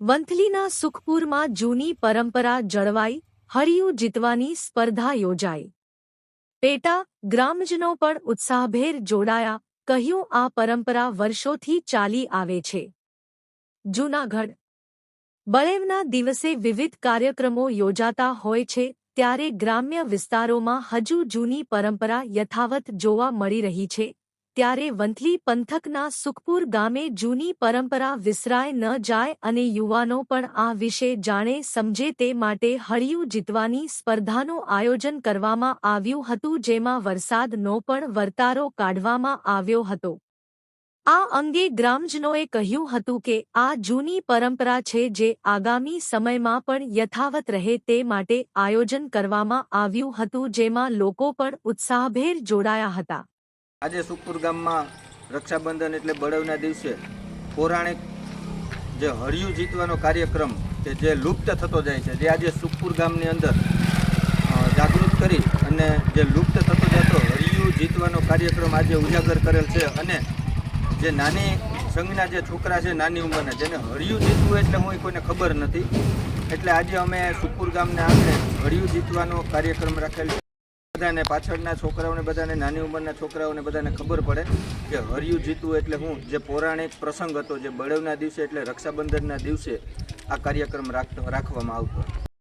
વંથલીના સુખપુરમાં જૂની પરંપરા જળવાઈ, હરિયું જીતવાની સ્પર્ધા યોજાઈ. પેટા ગ્રામજનો પણ ઉત્સાહભેર જોડાયા, કહ્યું આ પરંપરા વર્ષોથી ચાલી આવે છે. જૂનાગઢ. બળેવના દિવસે વિવિધ કાર્યક્રમો યોજાતા હોય છે, ત્યારે ગ્રામ્ય વિસ્તારોમાં હજુ જૂની પરંપરા યથાવત જોવા મળી રહી છે. ત્યારે વંથલી પંથકના સુખપુર ગામે જૂની પરંપરા વિસરાય ન જાય અને યુવાનો પણ આ વિશે જાણે સમજે તે માટે હળિયું જીતવાની સ્પર્ધાનું આયોજન કરવામાં આવ્યું હતું જેમાં વરસાદનો પણ વર્તારો કાઢવામાં આવ્યો હતો. આ અંગે ગ્રામજનોએ કહ્યું હતું કે આ જૂની પરંપરા છે જે આગામી સમયમાં પણ યથાવત રહે તે માટે આયોજન કરવામાં આવ્યું હતું જેમાં લોકો પણ ઉત્સાહભેર જોડાયા હતા. આજે સુખપુર ગામમાં રક્ષાબંધન એટલે બળવના દિવસે પૌરાણિક જે હળિયું જીતવાનો કાર્યક્રમ કે જે લુપ્ત થતો જાય છે, જે આજે સુખપુર ગામની અંદર જાગૃત કરી અને જે લુપ્ત થતો જતો હળિયું જીતવાનો કાર્યક્રમ આજે ઉજાગર કરેલ છે અને જે નાની સંઘના જે છોકરા છે નાની ઉંમરના, જેને હળિયું જીતવું એટલે હું કોઈને ખબર નથી, એટલે આજે અમે સુખપુર ગામને આંગણે હળિયું જીતવાનો કાર્યક્રમ રાખેલ છે. બધાને, પાછળના છોકરાઓને, બધાને, નાની ઉંમરના છોકરાઓને બધાને ખબર પડે કે હરિયું જીતવું એટલે હું જે પૌરાણિક પ્રસંગ હતો, જે બળવના દિવસે એટલે રક્ષાબંધનના દિવસે આ કાર્યક્રમ રાખવામાં આવતો